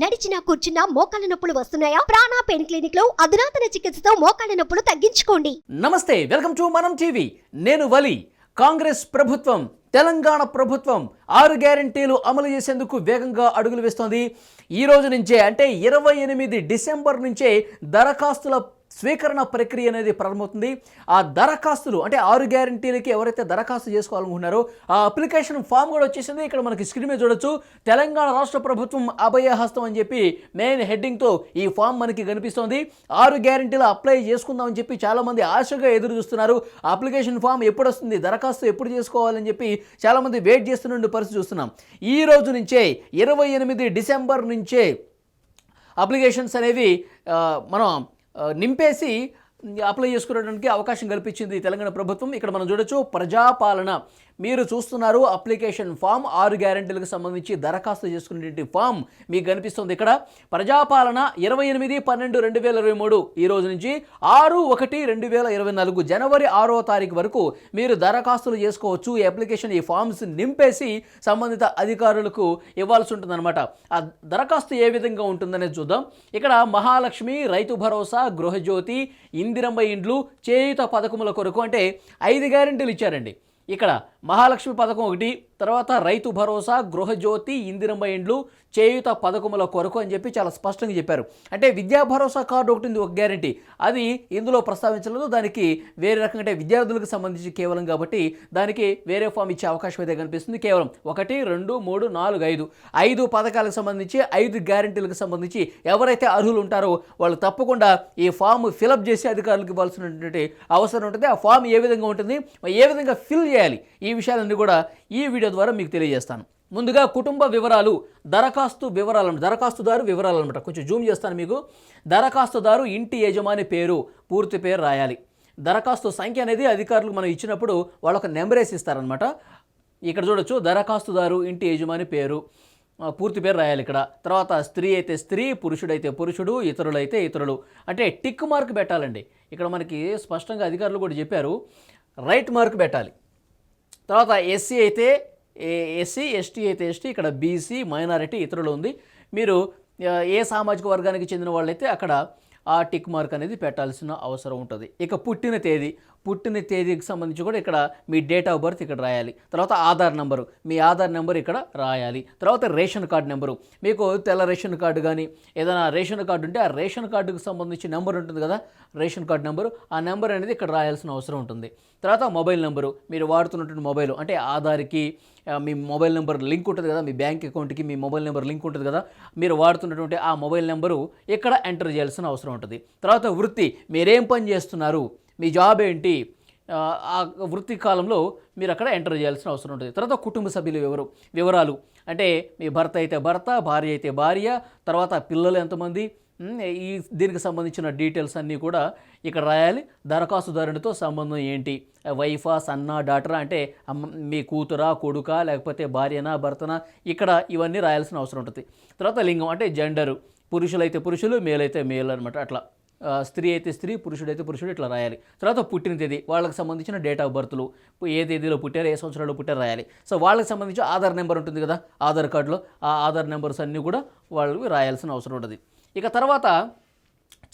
నడిచినా కూర్చున్నా మోకాళ్ళ నొప్పులు వస్తున్నాయా? ప్రాణా పెయిన్ క్లినిక్లో అధునాతన చికిత్సతో మోకాళ్ళ నొప్పులు తగ్గించుకోండి. నమస్తే వెల్కమ్ టు మనం టీవీ. నేను వలి. కాంగ్రెస్ ప్రభుత్వం తెలంగాణ ప్రభుత్వం ఆరు గ్యారంటీలు అమలు చేసేందుకు వేగంగా అడుగులు వేస్తోంది. ఈ రోజు నుంచే అంటే ఇరవై ఎనిమిది డిసెంబర్ నుంచే దరఖాస్తుల స్వీకరణ ప్రక్రియ అనేది ప్రారంభమవుతుంది. ఆ దరఖాస్తులు అంటే ఆరు గ్యారంటీలకి ఎవరైతే దరఖాస్తు చేసుకోవాలనుకుంటున్నారో ఆ అప్లికేషన్ ఫామ్ కూడా వచ్చేసింది. ఇక్కడ మనకి స్క్రీన్ మీద చూడొచ్చు. తెలంగాణ రాష్ట్ర ప్రభుత్వం అభయహస్తం అని చెప్పి మెయిన్ హెడ్డింగ్తో ఈ ఫామ్ మనకి కనిపిస్తోంది. ఆరు గ్యారంటీలు అప్లై చేసుకుందామని చెప్పి చాలామంది ఆశగా ఎదురు చూస్తున్నారు. ఆ అప్లికేషన్ ఫామ్ ఎప్పుడు వస్తుంది దరఖాస్తు ఎప్పుడు చేసుకోవాలని చెప్పి చాలామంది వెయిట్ చేస్తున్న పరిస్థితి చూస్తున్నాం. ఈ రోజు నుంచే ఇరవై ఎనిమిది డిసెంబర్ నుంచే అప్లికేషన్స్ అనేవి మనం నింపేసి అప్లై చేసుకోవడానికి అవకాశం కల్పించింది తెలంగాణ ప్రభుత్వం. ఇక్కడ మనం చూడొచ్చు ప్రజాపాలన మీరు చూస్తున్నారు అప్లికేషన్ ఫామ్ ఆరు గ్యారెంటీలకు సంబంధించి దరఖాస్తు చేసుకునేటువంటి ఫామ్ మీకు కనిపిస్తుంది ఇక్కడ. ప్రజాపాలన ఇరవై ఎనిమిది పన్నెండు రెండు వేల ఇరవై మూడు ఈ రోజు నుంచి ఆరు ఒకటి రెండు వేల ఇరవై నాలుగు జనవరి ఆరో తారీఖు వరకు మీరు దరఖాస్తులు చేసుకోవచ్చు. ఈ అప్లికేషన్ ఈ ఫామ్స్ నింపేసి సంబంధిత అధికారులకు ఇవ్వాల్సి ఉంటుందన్నమాట. ఆ దరఖాస్తు ఏ విధంగా ఉంటుందనేది చూద్దాం. ఇక్కడ మహాలక్ష్మి రైతు భరోసా గృహజ్యోతి ఇందిరమ్మ ఇండ్లు చేయుత పథకముల కొరకు అంటే ఐదు గ్యారెంటీలు ఇచ్చారండి. ఇక్కడ మహాలక్ష్మి పథకం ఒకటి తర్వాత రైతు భరోసా గృహజ్యోతి ఇందిరమ్మ ఇండ్లు చేయుత పథకముల కొరకు అని చెప్పి చాలా స్పష్టంగా చెప్పారు. అంటే విద్యా భరోసా కార్డు ఒకటి ఉంది ఒక గ్యారంటీ. అది ఇందులో ప్రస్తావించలేదు. దానికి వేరే రకంగా అంటే విద్యార్థులకు సంబంధించి కేవలం కాబట్టి దానికి వేరే ఫామ్ ఇచ్చే అవకాశం అయితే కనిపిస్తుంది. కేవలం ఒకటి రెండు మూడు నాలుగు ఐదు. ఐదు పథకాలకు సంబంధించి ఐదు గ్యారంటీలకు సంబంధించి ఎవరైతే అర్హులు ఉంటారో వాళ్ళు తప్పకుండా ఈ ఫామ్ ఫిలప్ చేసి అధికారులకు ఇవ్వాల్సినటువంటి అవసరం ఉంటుంది. ఆ ఫామ్ ఏ విధంగా ఉంటుంది? ఏ విధంగా ఫిల్ చేయాలి? ఈ విషయాలన్నీ కూడా ఈ వీడియో ద్వారా మీకు తెలియజేస్తాను. ముందుగా కుటుంబ వివరాలు దరఖాస్తు వివరాలను దరఖాస్తుదారు వివరాలు అనమాట. కొంచెం జూమ్ చేస్తాను మీకు. దరఖాస్తుదారు ఇంటి యజమాని పేరు పూర్తి పేరు రాయాలి. దరఖాస్తు సంఖ్య అనేది అధికారులు మనం ఇచ్చినప్పుడు వాళ్ళొక ఒక నెంబర్ వేసి ఇస్తారనమాట ఇక్కడ చూడొచ్చు దరఖాస్తుదారు ఇంటి యజమాని పేరు పూర్తి పేరు రాయాలి ఇక్కడ. తర్వాత స్త్రీ అయితే స్త్రీ పురుషుడైతే పురుషుడు ఇతరులు అయితే ఇతరులు. అంటే టిక్ మార్క్ పెట్టాలండి. ఇక్కడ మనకి స్పష్టంగా అధికారులు కూడా చెప్పారు రైట్ మార్క్ పెట్టాలి. తర్వాత ఎస్సీ అయితే ఎస్సీ ఎస్టీ అయితే ఎస్టీ ఇక్కడ బీసీ మైనారిటీ ఇతరులు ఉంది. మీరు ఏ సామాజిక వర్గానికి చెందిన వాళ్ళైతే అక్కడ ఆ టిక్ మార్క్ అనేది పెట్టాల్సిన అవసరం ఉంటుంది. ఇక పుట్టిన తేదీ పుట్టిన తేదీకి సంబంధించి కూడా ఇక్కడ మీ డేట్ ఆఫ్ బర్త్ ఇక్కడ రాయాలి. తర్వాత ఆధార్ నెంబరు మీ ఆధార్ నెంబర్ ఇక్కడ రాయాలి. తర్వాత రేషన్ కార్డు నెంబరు. మీకు తెల్ల రేషన్ కార్డు కానీ ఏదైనా రేషన్ కార్డు ఉంటే ఆ రేషన్ కార్డుకు సంబంధించి నెంబర్ ఉంటుంది కదా రేషన్ కార్డు నెంబరు ఆ నెంబర్ అనేది ఇక్కడ రాయాల్సిన అవసరం ఉంటుంది. తర్వాత మొబైల్ నెంబరు. మీరు వాడుతున్నటువంటి మొబైల్ అంటే ఆధార్కి మీ మొబైల్ నెంబర్ లింక్ ఉంటుంది కదా మీ బ్యాంక్ అకౌంట్కి మీ మొబైల్ నెంబర్ లింక్ ఉంటుంది కదా మీరు వాడుతున్నటువంటి ఆ మొబైల్ నెంబరు ఇక్కడ ఎంటర్ చేయాల్సిన అవసరం ఉంటుంది. తర్వాత వృత్తి మీరేం పని చేస్తున్నారు? మీ జాబ్ ఏంటి? ఆ, వృత్తి కాలంలో మీరు అక్కడ ఎంటర్ చేయాల్సిన అవసరం ఉంటుంది. తర్వాత కుటుంబ సభ్యులు వివరు వివరాలు. అంటే మీ భర్త అయితే భర్త భార్య అయితే భార్య తర్వాత పిల్లలు ఎంతమంది? ఈ దీనికి సంబంధించిన డీటెయిల్స్ అన్నీ కూడా ఇక్కడ రాయాలి. దరఖాస్తుదారునితో సంబంధం ఏంటి? వైఫా సన్నా డాటరా అంటే అమ్మ మీ కూతురా కొడుకా లేకపోతే భార్యనా భర్తనా? ఇక్కడ ఇవన్నీ రాయాల్సిన అవసరం ఉంటుంది. తర్వాత లింగం అంటే జెండరు. పురుషులైతే పురుషులు మేలైతే మేలు అనమాట అట్లా స్త్రీ అయితే స్త్రీ పురుషుడైతే పురుషుడు ఇట్లా రాయాలి. తర్వాత పుట్టిన తేదీ వాళ్ళకి సంబంధించిన డేట్ ఆఫ్ బర్త్లు ఏ తేదీలో పుట్టారు ఏ సంవత్సరాల్లో పుట్టారు రాయాలి. సో వాళ్ళకి సంబంధించి ఆధార్ నెంబర్ ఉంటుంది కదా ఆధార్ కార్డులో ఆ ఆధార్ నెంబర్స్ అన్నీ కూడా వాళ్ళకి రాయాల్సిన అవసరం ఉంటుంది ఇక తర్వాత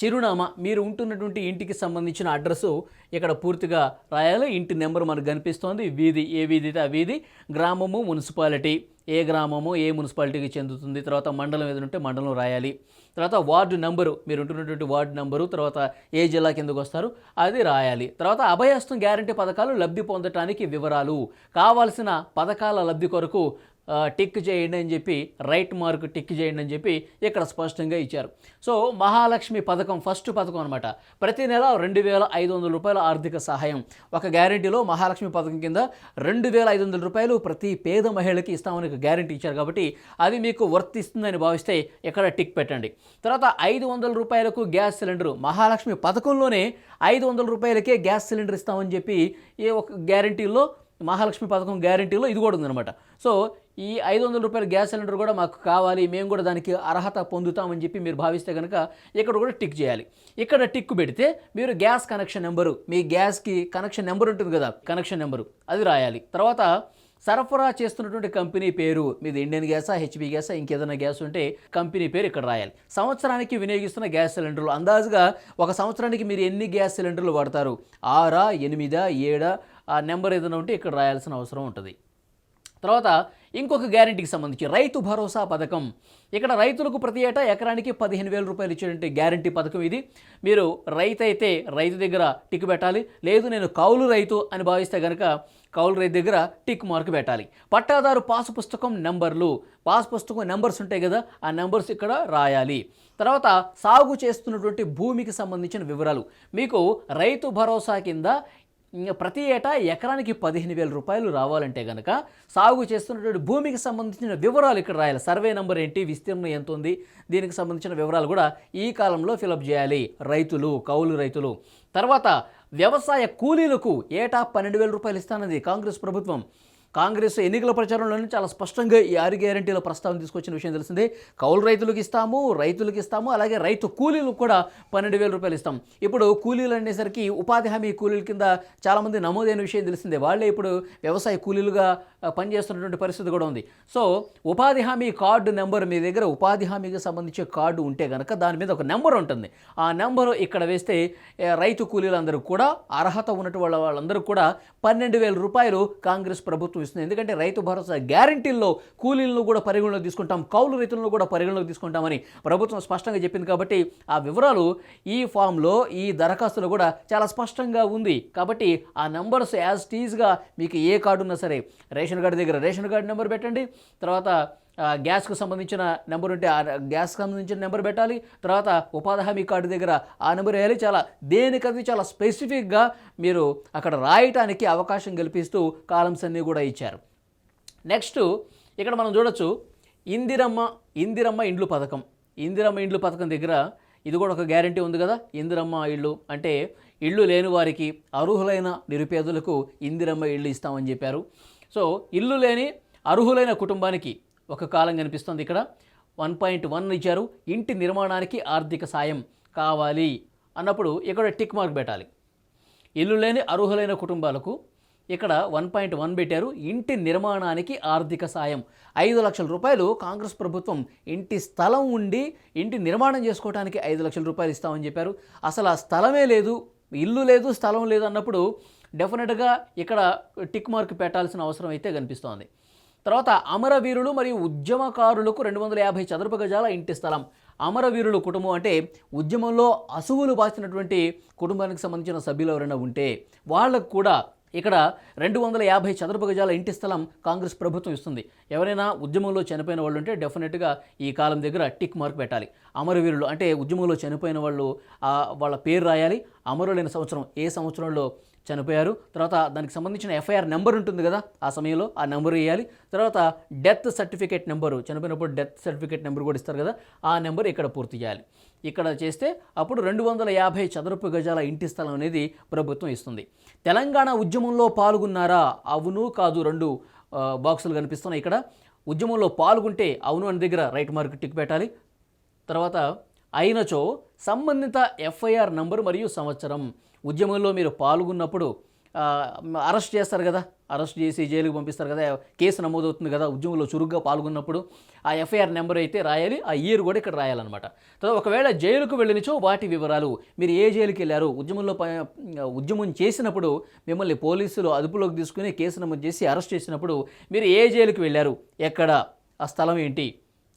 చిరునామా మీరు ఉంటున్నటువంటి ఇంటికి సంబంధించిన అడ్రస్సు ఇక్కడ పూర్తిగా రాయాలి. ఇంటి నెంబర్ మనకు కనిపిస్తోంది వీధి ఏ వీధి అయితే ఆ వీధి గ్రామము మున్సిపాలిటీ. ఏ గ్రామము ఏ మున్సిపాలిటీకి చెందుతుంది తర్వాత మండలం ఏదైనా ఉంటే మండలం రాయాలి. తర్వాత వార్డు నెంబరు మీరు ఉంటున్నటువంటి వార్డు నెంబరు తర్వాత ఏ జిల్లా కిందకు వస్తారు అది రాయాలి. తర్వాత అభయస్తం గ్యారంటీ పథకాలు లబ్ధి పొందటానికి వివరాలు. కావాల్సిన పథకాల లబ్ధి కొరకు టిక్ చేయండి అని చెప్పి రైట్ మార్క్ టిక్ చేయండి అని చెప్పి ఇక్కడ స్పష్టంగా ఇచ్చారు. సో మహాలక్ష్మి పథకం ఫస్ట్ పథకం అనమాట ప్రతి నెల రెండు వేల ఐదు వందల రూపాయల ఆర్థిక సహాయం. ఒక గ్యారంటీలో మహాలక్ష్మి పథకం కింద రెండు వేల ఐదు వందల రూపాయలు ప్రతి పేద మహిళకి ఇస్తామని గ్యారంటీ ఇచ్చారు కాబట్టి అది మీకు వర్తిస్తుందని భావిస్తే ఇక్కడ టిక్ పెట్టండి. తర్వాత ఐదు వందల రూపాయలకు గ్యాస్ సిలిండరు. మహాలక్ష్మి పథకంలోనే ఐదు వందల రూపాయలకే గ్యాస్ సిలిండర్ ఇస్తామని చెప్పి ఏ ఒక గ్యారంటీలో మహాలక్ష్మి పథకం గ్యారంటీలో ఇది కూడా ఉందన్నమాట. సో ఈ ఐదు వందల రూపాయల గ్యాస్ సిలిండర్ కూడా మాకు కావాలి మేము కూడా దానికి అర్హత పొందుతామని చెప్పి మీరు భావిస్తే కనుక ఇక్కడ కూడా టిక్ చేయాలి. ఇక్కడ టిక్ పెడితే మీరు గ్యాస్ కనెక్షన్ నెంబరు మీ గ్యాస్కి కనెక్షన్ నెంబర్ ఉంటుంది కదా కనెక్షన్ నెంబరు అది రాయాలి. తర్వాత సరఫరా చేస్తున్నటువంటి కంపెనీ పేరు మీది ఇండియన్ గ్యాసా హెచ్పి గ్యాసా ఇంకేదైనా గ్యాస్ ఉంటే కంపెనీ పేరు ఇక్కడ రాయాలి. సంవత్సరానికి వినియోగిస్తున్న గ్యాస్ సిలిండర్లు అందాజుగా ఒక సంవత్సరానికి మీరు ఎన్ని గ్యాస్ సిలిండర్లు వాడతారు? ఆరా ఎనిమిదా ఏడా ఆ నెంబర్ ఏదైనా ఉంటే ఇక్కడ రాయాల్సిన అవసరం ఉంటుంది. తర్వాత ఇంకొక గ్యారంటీకి సంబంధించి రైతు భరోసా పథకం. ఇక్కడ రైతులకు ప్రతి ఏటా ఎకరానికి పదిహేను వేల రూపాయలు ఇచ్చేటువంటి గ్యారంటీ పథకం ఇది. మీరు రైతు అయితే రైతు దగ్గర టిక్ పెట్టాలి. లేదు నేను కౌలు రైతు అని భావిస్తే కనుక కౌలు రైతు దగ్గర టిక్ మార్క్ పెట్టాలి. పట్టాదారు పాసు పుస్తకం నెంబర్లు. పాస్ పుస్తకం నెంబర్స్ ఉంటాయి కదా ఆ నెంబర్స్ ఇక్కడ రాయాలి. తర్వాత సాగు చేస్తున్నటువంటి భూమికి సంబంధించిన వివరాలు. మీకు రైతు భరోసా కింద ప్రతి ఏటా ఎకరానికి పదిహేను వేల రూపాయలు రావాలంటే కనుక సాగు చేస్తున్నటువంటి భూమికి సంబంధించిన వివరాలు ఇక్కడ రాయాలి. సర్వే నెంబర్ ఏంటి? విస్తీర్ణం ఎంత ఉంది? దీనికి సంబంధించిన వివరాలు కూడా ఈ కాలంలో ఫిలప్ చేయాలి. రైతులు కౌలు రైతులు. తర్వాత వ్యవసాయ కూలీలకు ఏటా పన్నెండు వేల రూపాయలు ఇస్తానది కాంగ్రెస్ ప్రభుత్వం. కాంగ్రెస్ ఎన్నికల ప్రచారంలోనే చాలా స్పష్టంగా ఈ ఆరు గ్యారంటీల ప్రస్తావన తీసుకొచ్చిన విషయం తెలిసిందే. కౌలు రైతులకు ఇస్తాము రైతులకు ఇస్తాము అలాగే రైతు కూలీలకు కూడా పన్నెండు వేల రూపాయలు ఇస్తాం. ఇప్పుడు కూలీలు అనేసరికి ఉపాధి హామీ కూలీల కింద చాలామంది నమోదైన విషయం తెలిసిందే. వాళ్ళే ఇప్పుడు వ్యవసాయ కూలీలుగా పనిచేస్తున్నటువంటి పరిస్థితి కూడా ఉంది. సో ఉపాధి హామీ కార్డు నెంబర్ మీ దగ్గర ఉపాధి హామీకి సంబంధించే కార్డు ఉంటే కనుక దాని మీద ఒక నెంబర్ ఉంటుంది. ఆ నెంబరు ఇక్కడ వేస్తే రైతు కూలీలందరూ కూడా అర్హత ఉన్నటువంటి వాళ్ళందరూ కూడా పన్నెండు వేల రూపాయలు కాంగ్రెస్ ప్రభుత్వం ఇస్తుంది ఎందుకంటే రైతు భరోసా గ్యారంటీల్లో కూలీలను కూడా పరిగణలోకి తీసుకుంటాం కౌలు రైతులను కూడా పరిగణలోకి తీసుకుంటామని ప్రభుత్వం స్పష్టంగా చెప్పింది కాబట్టి ఆ వివరాలు ఈ ఫామ్లో ఈ దరఖాస్తులో కూడా చాలా స్పష్టంగా ఉంది. కాబట్టి ఆ నెంబర్స్ యాజ్ టీజ్గా మీకు ఏ కార్డు ఉన్నా సరే రేషన్ కార్డు దగ్గర రేషన్ కార్డు నెంబర్ పెట్టండి. తర్వాత గ్యాస్కు సంబంధించిన నెంబర్ ఉంటే ఆ గ్యాస్కి సంబంధించిన నెంబర్ పెట్టాలి. తర్వాత ఉపాధి హామీ కార్డు దగ్గర ఆ నెంబర్ వేయాలి. చాలా దేనికది చాలా స్పెసిఫిక్గా మీరు అక్కడ రాయటానికి అవకాశం కల్పిస్తూ కాలమ్స్ అన్నీ కూడా ఇచ్చారు. నెక్స్ట్ ఇక్కడ మనం చూడొచ్చు ఇందిరమ్మ ఇందిరమ్మ ఇండ్లు పథకం. ఇందిరమ్మ ఇండ్లు పథకం దగ్గర ఇది కూడా ఒక గ్యారంటీ ఉంది కదా? ఇందిరమ్మ ఇళ్ళు అంటే ఇళ్ళు లేని వారికి అర్హులైన నిరుపేదలకు ఇందిరమ్మ ఇళ్ళు ఇస్తామని చెప్పారు. సో ఇల్లు లేని అర్హులైన కుటుంబానికి ఒక కాలం కనిపిస్తుంది ఇక్కడ. వన్ పాయింట్ వన్ ఇచ్చారు. ఇంటి నిర్మాణానికి ఆర్థిక సాయం కావాలి అన్నప్పుడు ఇక్కడ టిక్ మార్క్ పెట్టాలి. ఇల్లు లేని అర్హులైన కుటుంబాలకు ఇక్కడ వన్ పాయింట్ వన్ పెట్టారు. ఇంటి నిర్మాణానికి ఆర్థిక సాయం ఐదు లక్షల రూపాయలు కాంగ్రెస్ ప్రభుత్వం ఇంటి స్థలం ఉండి ఇంటి నిర్మాణం చేసుకోవడానికి ఐదు లక్షల రూపాయలు ఇస్తామని చెప్పారు. అసలు ఆ స్థలమే లేదు ఇల్లు లేదు స్థలం లేదు అన్నప్పుడు డెఫినెట్గా ఇక్కడ టిక్ మార్క్ పెట్టాల్సిన అవసరం అయితే కనిపిస్తోంది. తర్వాత అమరవీరులు మరియు ఉద్యమకారులకు రెండు వందల యాభై చదరపు గజాల ఇంటి స్థలం. అమరవీరుల కుటుంబం అంటే ఉద్యమంలో అసువులు బాసినటువంటి కుటుంబానికి సంబంధించిన సభ్యులు ఎవరైనా ఉంటే వాళ్ళకు కూడా ఇక్కడ రెండు వందల యాభై చదరపు గజాల ఇంటి స్థలం కాంగ్రెస్ ప్రభుత్వం ఇస్తుంది. ఎవరైనా ఉద్యమంలో చనిపోయిన వాళ్ళు ఉంటే డెఫినెట్గా ఈ కాలం దగ్గర టిక్ మార్క్ పెట్టాలి. అమరవీరులు అంటే ఉద్యమంలో చనిపోయిన వాళ్ళు వాళ్ళ పేరు రాయాలి. అమరులైన సంవత్సరం ఏ సంవత్సరంలో చనిపోయారు. తర్వాత దానికి సంబంధించిన ఎఫ్ఐఆర్ నెంబర్ ఉంటుంది కదా ఆ సమయంలో ఆ నెంబర్ వేయాలి. తర్వాత డెత్ సర్టిఫికేట్ నెంబరు చనిపోయినప్పుడు డెత్ సర్టిఫికేట్ నెంబర్ కూడా ఇస్తారు కదా ఆ నెంబర్ ఇక్కడ పూర్తి చేయాలి. ఇక్కడ చేస్తే అప్పుడు రెండు వందల యాభై చదరపు గజాల ఇంటి స్థలం అనేది ప్రభుత్వం ఇస్తుంది. తెలంగాణ ఉద్యమంలో పాల్గొన్నారా? అవును కాదు రెండు బాక్సులు కనిపిస్తున్నాయి ఇక్కడ. ఉద్యమంలో పాల్గొంటే అవును అని దగ్గర రైట్ మార్క్ టిక్ పెట్టాలి. తర్వాత అయినచో సంబంధిత ఎఫ్ఐఆర్ నంబర్ మరియు సంవత్సరం. ఉద్యమంలో మీరు పాల్గొన్నప్పుడు అరెస్ట్ చేస్తారు కదా? అరెస్ట్ చేసి జైలుకి పంపిస్తారు కదా? కేసు నమోదవుతుంది కదా? ఉద్యమంలో చురుగ్గా పాల్గొన్నప్పుడు ఆ ఎఫ్ఐఆర్ నెంబర్ అయితే రాయాలి ఆ ఇయర్ కూడా ఇక్కడ రాయాలన్నమాట. తర్వాత ఒకవేళ జైలుకు వెళ్ళినచో వాటి వివరాలు మీరు ఏ జైలుకి వెళ్ళారు ఉద్యమంలో ప- ఉద్యమం చేసినప్పుడు మిమ్మల్ని పోలీసులు అదుపులోకి తీసుకుని కేసు నమోదు చేసి అరెస్ట్ చేసినప్పుడు మీరు ఏ జైలుకి వెళ్ళారు ఎక్కడ ఆ స్థలం ఏంటి?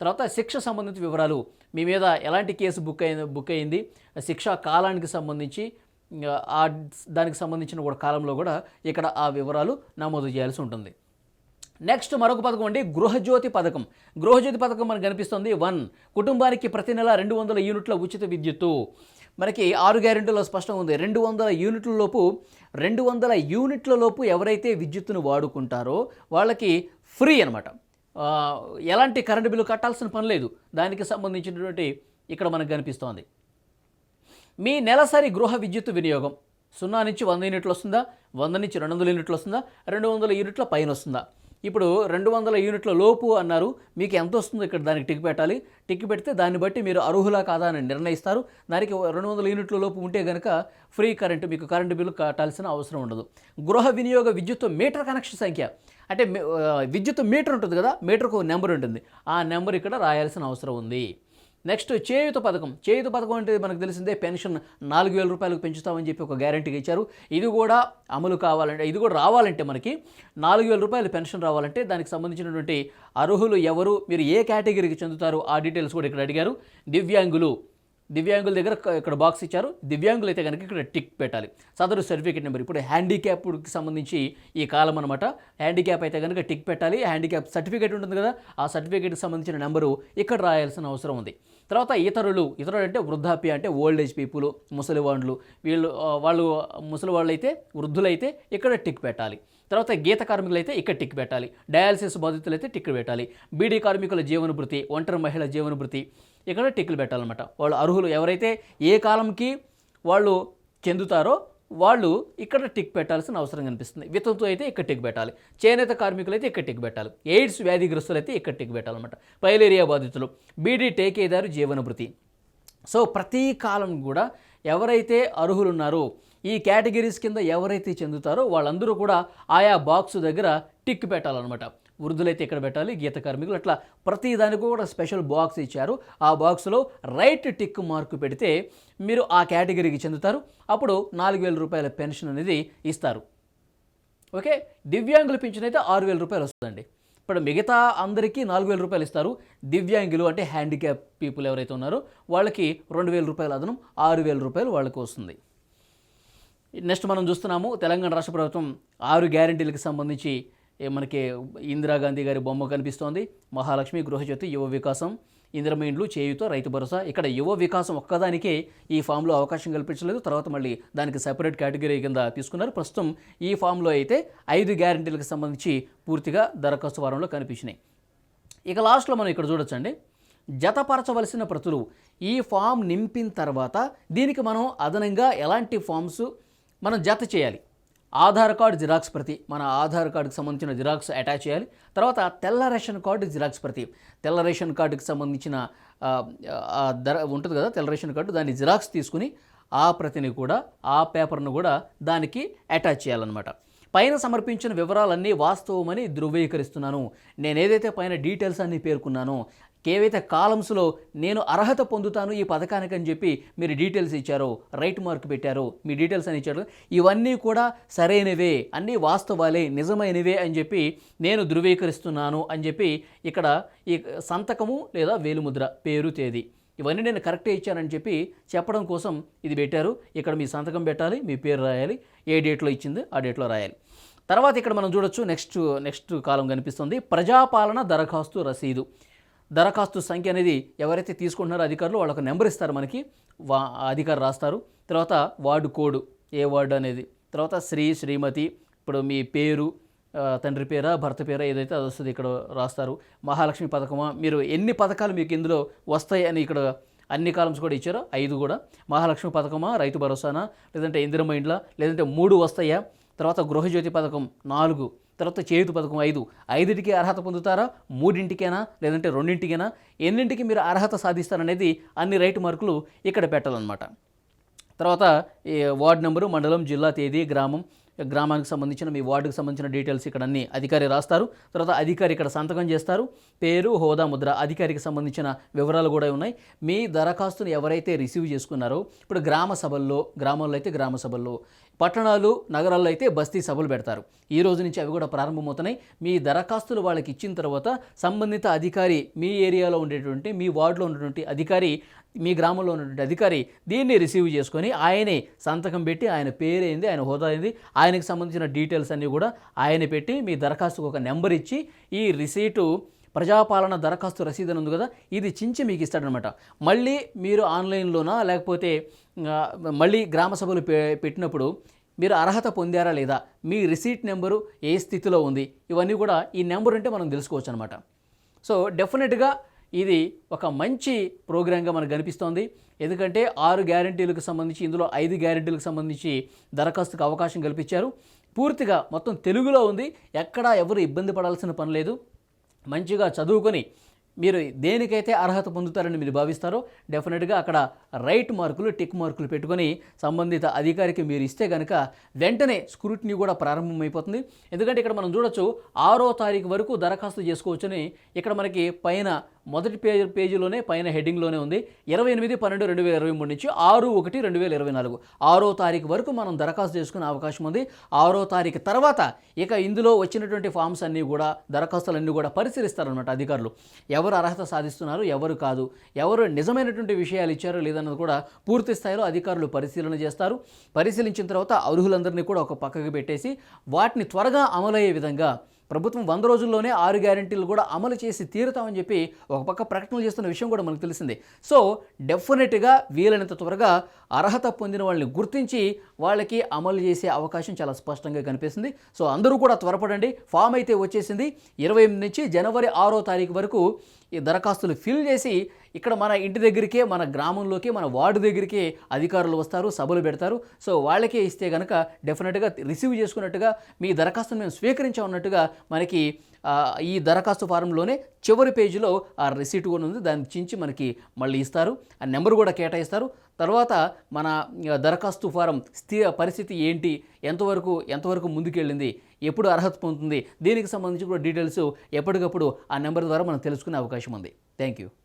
తర్వాత శిక్ష సంబంధిత వివరాలు మీ మీద ఎలాంటి కేసు బుక్ అయింది బుక్ అయింది? శిక్షా కాలానికి సంబంధించి ఆ దానికి సంబంధించిన కూడా కాలంలో కూడా ఇక్కడ ఆ వివరాలు నమోదు చేయాల్సి ఉంటుంది. నెక్స్ట్ మరొక పథకం అండి గృహజ్యోతి పథకం. గృహజ్యోతి పథకం మనకు కనిపిస్తుంది. వన్ కుటుంబానికి ప్రతి నెల రెండు వందల యూనిట్ల ఉచిత విద్యుత్తు. మనకి ఆరు గ్యారెంటీలో స్పష్టంగా ఉంది. రెండు వందల యూనిట్ల లోపు రెండు వందల యూనిట్ల లోపు ఎవరైతే విద్యుత్తును వాడుకుంటారో వాళ్ళకి ఫ్రీ అనమాట ఎలాంటి కరెంటు బిల్లు కట్టాల్సిన పని లేదు. దానికి సంబంధించినటువంటి ఇక్కడ మనకు కనిపిస్తోంది. మీ నెలసరి గృహ విద్యుత్ వినియోగం. సున్నా నుంచి వంద యూనిట్లు వస్తుందా? వంద నుంచి రెండు వందల యూనిట్లు వస్తుందా? రెండు వందల యూనిట్ల పైన వస్తుందా? ఇప్పుడు రెండు వందల యూనిట్ల లోపు అన్నారు. మీకు ఎంత వస్తుందో ఇక్కడ దానికి టిక్ పెట్టాలి? టిక్ పెడితే దాన్ని బట్టి మీరు అర్హులా కాదా అని నిర్ణయిస్తారు. దానికి రెండు వందల యూనిట్ల లోపు ఉంటే కనుక ఫ్రీ కరెంటు మీకు కరెంటు బిల్లు కట్టాల్సిన అవసరం ఉండదు. గృహ వినియోగ విద్యుత్ మీటర్ కనెక్షన్ సంఖ్య. అంటే విద్యుత్ మీటర్ ఉంటుంది కదా? మీటర్కు నెంబర్ ఉంటుంది. ఆ నెంబర్ ఇక్కడ రాయాల్సిన అవసరం ఉంది. నెక్స్ట్ చేయుత పథకం. చేయుత పథకం అంటే మనకు తెలిసిందే పెన్షన్ నాలుగు వేల రూపాయలకు పెంచుతామని చెప్పి ఒక గ్యారంటీగా ఇచ్చారు. ఇది కూడా అమలు కావాలంటే ఇది కూడా రావాలంటే మనకి నాలుగు వేల రూపాయలు పెన్షన్ రావాలంటే దానికి సంబంధించినటువంటి అర్హులు ఎవరు మీరు ఏ కేటగిరీకి చెందుతారు ఆ డీటెయిల్స్ కూడా ఇక్కడ అడిగారు. దివ్యాంగులు. దివ్యాంగుల దగ్గర ఇక్కడ బాక్స్ ఇచ్చారు. దివ్యాంగులు అయితే కనుక ఇక్కడ టిక్ పెట్టాలి. సదరు సర్టిఫికేట్ నెంబర్ ఇప్పుడు హ్యాండిక్యాప్కి సంబంధించి ఈ కాలం అనమాట హ్యాండిక్యాప్ అయితే కనుక టిక్ పెట్టాలి. హ్యాండిక్యాప్ సర్టిఫికేట్ ఉంటుంది కదా ఆ సర్టిఫికేట్కి సంబంధించిన నెంబరు ఇక్కడ రాయాల్సిన అవసరం ఉంది. తర్వాత ఇతరులు ఇతరులు అంటే వృద్ధాప్య అంటే ఓల్డ్ ఏజ్ పీపుల్ ముసలి వీళ్ళు వాళ్ళు ముసలి వాళ్ళు అయితే వృద్ధులైతే ఇక్కడ టిక్ పెట్టాలి. తర్వాత గీత కార్మికులు అయితే ఇక్కడ టిక్ పెట్టాలి. డయాలసిస్ బాధితులు అయితే టిక్ పెట్టాలి బీడీ కార్మికుల జీవన భృతి ఒంటరి మహిళ జీవన భృతి ఇక్కడ టిక్కులు పెట్టాలన్నమాట. వాళ్ళు అర్హులు ఎవరైతే ఏ కాలంకి వాళ్ళు చెందుతారో వాళ్ళు ఇక్కడ టిక్ పెట్టాల్సిన అవసరం కనిపిస్తుంది. వితంతు అయితే ఇక్కడ టిక్ పెట్టాలి. చేనేత కార్మికులు అయితే ఇక్కడ టిక్ పెట్టాలి. ఎయిడ్స్ వ్యాధిగ్రస్తులు అయితే ఇక్కడ టిక్ పెట్టాలన్నమాట. పైలేరియా బాధితులు బీడీ టేకేదారు జీవనభృతి. సో ప్రతి కాలం కూడా ఎవరైతే అర్హులు ఉన్నారో ఈ కేటగిరీస్ కింద ఎవరైతే చెందుతారో వాళ్ళందరూ కూడా ఆయా బాక్స్ దగ్గర టిక్ పెట్టాలన్నమాట. వృద్ధులైతే ఇక్కడ పెట్టాలి గీత కార్మికులు. అట్లా ప్రతి దానికి కూడా స్పెషల్ బాక్స్ ఇచ్చారు. ఆ బాక్స్లో రైట్ టిక్ మార్క్ పెడితే మీరు ఆ కేటగిరీకి చెందుతారు. అప్పుడు నాలుగు వేల రూపాయల పెన్షన్ అనేది ఇస్తారు. ఓకే? దివ్యాంగుల పెన్షన్ అయితే ఆరు వేల రూపాయలు వస్తుందండి. ఇప్పుడు మిగతా అందరికీ నాలుగు వేల రూపాయలు ఇస్తారు. దివ్యాంగులు అంటే హ్యాండిక్యాప్ పీపుల్ ఎవరైతే ఉన్నారో వాళ్ళకి రెండు వేల రూపాయల అదనం ఆరు వేల రూపాయలు వాళ్ళకి వస్తుంది. నెక్స్ట్ మనం చూస్తున్నాము తెలంగాణ రాష్ట్ర ప్రభుత్వం ఆరు గ్యారంటీలకు సంబంధించి మనకి ఇందిరాగాంధీ గారి బొమ్మ కనిపిస్తోంది. మహాలక్ష్మి గృహజ్యోతి యువ వికాసం. ఇంద్రమీండ్లు చేయుతో రైతు భరోసా. ఇక్కడ యువ వికాసం ఒక్కదానికే ఈ ఫామ్లో అవకాశం కల్పించలేదు. తర్వాత మళ్ళీ దానికి సెపరేట్ కేటగిరీ కింద తీసుకున్నారు. ప్రస్తుతం ఈ ఫామ్లో అయితే ఐదు గ్యారంటీలకు సంబంధించి పూర్తిగా దరఖాస్తు వారంలో కనిపించినాయి. ఇక లాస్ట్లో మనం ఇక్కడ చూడొచ్చండి. జతపరచవలసిన ప్రతులు ఈ ఫామ్ నింపిన తర్వాత దీనికి మనం అదనంగా ఎలాంటి ఫామ్స్ మనం జత చేయాలి. ఆధార్ కార్డు జిరాక్స్ ప్రతి మన ఆధార్ కార్డుకి సంబంధించిన జిరాక్స్ అటాచ్ చేయాలి. తర్వాత తెల్ల రేషన్ కార్డు జిరాక్స్ ప్రతి. తెల్ల రేషన్ కార్డుకి సంబంధించిన ధర ఉంటుంది కదా తెల్ల రేషన్ కార్డు దాన్ని జిరాక్స్ తీసుకుని ఆ ప్రతిని కూడా ఆ పేపర్ను కూడా దానికి అటాచ్ చేయాలన్నమాట. పైన సమర్పించిన వివరాలన్నీ వాస్తవమని ధృవీకరిస్తున్నాను. నేను ఏదైతే పైన డీటెయిల్స్ అన్నీ పేర్కొన్నానో ఏవైతే కాలమ్స్లో నేను అర్హత పొందుతాను ఈ పథకానికి అని చెప్పి మీరు డీటెయిల్స్ ఇచ్చారో రైట్ మార్క్ పెట్టారో మీ డీటెయిల్స్ అని ఇచ్చారు. ఇవన్నీ కూడా సరైనవే అన్నీ వాస్తవాలే నిజమైనవే అని చెప్పి నేను ధృవీకరిస్తున్నాను అని చెప్పి ఇక్కడ ఈ సంతకము లేదా వేలుముద్ర పేరు తేదీ ఇవన్నీ నేను కరెక్టే ఇచ్చానని చెప్పి చెప్పడం కోసం ఇది పెట్టారు. ఇక్కడ మీ సంతకం పెట్టాలి మీ పేరు రాయాలి ఏ డేట్లో ఇచ్చింది ఆ డేట్లో రాయాలి. తర్వాత ఇక్కడ మనం చూడొచ్చు నెక్స్ట్ నెక్స్ట్ కాలం కనిపిస్తుంది. ప్రజాపాలన దరఖాస్తు రసీదు. దరఖాస్తు సంఖ్య అనేది ఎవరైతే తీసుకుంటున్నారో అధికారులు వాళ్ళకు నెంబర్ ఇస్తారు మనకి. వా అధికారు రాస్తారు. తర్వాత వార్డు కోడ్ ఏ వార్డు అనేది. తర్వాత శ్రీ శ్రీమతి ఇప్పుడు మీ పేరు తండ్రి పేరా భర్త పేరా ఏదైతే అది వస్తుంది ఇక్కడ రాస్తారు. మహాలక్ష్మి పథకమా? మీరు ఎన్ని పథకాలు మీకు ఇందులో వస్తాయి అని ఇక్కడ అన్ని కాలమ్స్ కూడా ఇచ్చారో. ఐదు కూడా. మహాలక్ష్మి పథకమా? రైతు భరోసానా? లేదంటే ఇందిరమ్మ ఇండ్ల? లేదంటే మూడు వస్తాయా? తర్వాత గృహజ్యోతి పథకం నాలుగు. తర్వాత చేయుత పథకం ఐదు. ఐదింటికి అర్హత పొందుతారా? మూడింటికేనా? లేదంటే రెండింటికైనా? ఎన్నింటికి మీరు అర్హత సాధిస్తారనేది అన్ని రైట్ మార్కులు ఇక్కడ పెట్టాలన్నమాట. తర్వాత ఈ వార్డు నెంబరు మండలం జిల్లా తేదీ గ్రామం గ్రామానికి సంబంధించిన మీ వార్డుకి సంబంధించిన డీటెయిల్స్ ఇక్కడ అన్ని అధికారి రాస్తారు. తర్వాత అధికారి ఇక్కడ సంతకం చేస్తారు. పేరు హోదా ముద్ర అధికారికి సంబంధించిన వివరాలు కూడా ఉన్నాయి. మీ దరఖాస్తును ఎవరైతే రిసీవ్ చేసుకున్నారో ఇప్పుడు గ్రామ సభల్లో గ్రామాల్లో అయితే గ్రామ సభల్లో పట్టణాలు నగరాల్లో అయితే బస్తీ సభలు పెడతారు. ఈ రోజు నుంచి అవి కూడా ప్రారంభమవుతున్నాయి. మీ దరఖాస్తులు వాళ్ళకి ఇచ్చిన తర్వాత సంబంధిత అధికారి మీ ఏరియాలో ఉండేటువంటి మీ వార్డులో ఉన్నటువంటి అధికారి మీ గ్రామంలో ఉన్నటువంటి అధికారి దీన్ని రిసీవ్ చేసుకొని ఆయనే సంతకం పెట్టి ఆయన పేరేంది ఆయన హోదా ఏంది ఆయనకు సంబంధించిన డీటెయిల్స్ అన్నీ కూడా ఆయన పెట్టి మీ దరఖాస్తుకు ఒక నెంబర్ ఇచ్చి ఈ రిసీటు ప్రజాపాలన దరఖాస్తు రసీదు అని ఉంది కదా ఇది చించి మీకు ఇస్తాడనమాట. మళ్ళీ మీరు ఆన్లైన్లోనా లేకపోతే మళ్ళీ గ్రామ సభలు పె- పెట్టినప్పుడు మీరు అర్హత పొందారా లేదా మీ రిసీట్ నెంబరు ఏ స్థితిలో ఉంది ఇవన్నీ కూడా ఈ నెంబర్ ఉంటే మనం తెలుసుకోవచ్చు అనమాట సో డెఫినెట్గా ఇది ఒక మంచి ప్రోగ్రాంగా మనకు కనిపిస్తోంది. ఎందుకంటే ఆరు గ్యారంటీలకు సంబంధించి ఇందులో ఐదు గ్యారంటీలకు సంబంధించి దరఖాస్తుకు అవకాశం కల్పించారు. పూర్తిగా మొత్తం తెలుగులో ఉంది. ఎక్కడా ఎవరు ఇబ్బంది పడాల్సిన పని లేదు. మంచిగా చదువుకొని మీరు దేనికైతే అర్హత పొందుతారని మీరు భావిస్తారో డెఫినెట్గా అక్కడ రైట్ మార్కులు టిక్ మార్కులు పెట్టుకొని సంబంధిత అధికారికి మీరు ఇస్తే కనుక వెంటనే స్క్రూటినీ కూడా ప్రారంభమైపోతుంది. ఎందుకంటే ఇక్కడ మనం చూడొచ్చు ఆరో తారీఖు వరకు దరఖాస్తు చేసుకోవచ్చని ఇక్కడ మనకి పైన మొదటి పేజ్ పేజీలోనే పైన హెడ్డింగ్లోనే ఉంది. ఇరవై ఎనిమిది పన్నెండు రెండు వేల ఇరవై మూడు నుంచి ఆరు ఒకటి రెండు వేల ఇరవై నాలుగు. ఆరో తారీఖు వరకు మనం దరఖాస్తు చేసుకునే అవకాశం ఉంది. ఆరో తారీఖు తర్వాత ఇక ఇందులో వచ్చినటువంటి ఫామ్స్ అన్నీ కూడా దరఖాస్తులన్నీ కూడా పరిశీలిస్తారనమాట అధికారులు. ఎవరు అర్హత సాధిస్తున్నారు ఎవరు కాదు. ఎవరు నిజమైనటువంటి విషయాలు ఇచ్చారో లేదన్నది కూడా పూర్తి స్థాయిలో అధికారులు పరిశీలన చేస్తారు. పరిశీలించిన తర్వాత అర్హులందరినీ కూడా ఒక పక్కకు పెట్టేసి వాటిని త్వరగా అమలయ్యే విధంగా ప్రభుత్వం వంద రోజుల్లోనే ఆరు గ్యారెంటీలు కూడా అమలు చేసి తీరుతామని చెప్పి ఒక పక్క ప్రకటనలు చేస్తున్న విషయం కూడా మనకు తెలిసింది. సో డెఫినెట్గా వీలైనంత త్వరగా అర్హత పొందిన వాళ్ళని గుర్తించి వాళ్ళకి అమలు చేసే అవకాశం చాలా స్పష్టంగా కనిపిస్తుంది. సో అందరూ కూడా త్వరపడండి. ఫామ్ అయితే వచ్చేసింది. ఇరవై ఎనిమిది నుంచి జనవరి ఆరో తారీఖు వరకు ఈ దరఖాస్తులు ఫిల్ చేసి ఇక్కడ మన ఇంటి దగ్గరికే మన గ్రామంలోకి మన వార్డు దగ్గరికే అధికారులు వస్తారు సభలు పెడతారు. సో వాళ్ళకే ఇస్తే కనుక డెఫినెట్గా రిసీవ్ చేసుకున్నట్టుగా మీ దరఖాస్తును మేము స్వీకరించామన్నట్టుగా మనకి ఈ దరఖాస్తు ఫారంలోనే చివరి పేజీలో ఆ రిసీట్ కూడా ఉంది. దాన్ని చించి మనకి మళ్ళీ ఇస్తారు. ఆ నెంబర్ కూడా కేటాయిస్తారు. తర్వాత మన దరఖాస్తు ఫారం స్థిర పరిస్థితి ఏంటి? ఎంతవరకు ఎంతవరకు ముందుకెళ్ళింది? ఎప్పుడు అర్హత పొందుతుంది? దీనికి సంబంధించి కూడా డీటెయిల్స్ ఎప్పటికప్పుడు ఆ నెంబర్ ద్వారా మనం తెలుసుకునే అవకాశం ఉంది. Thank you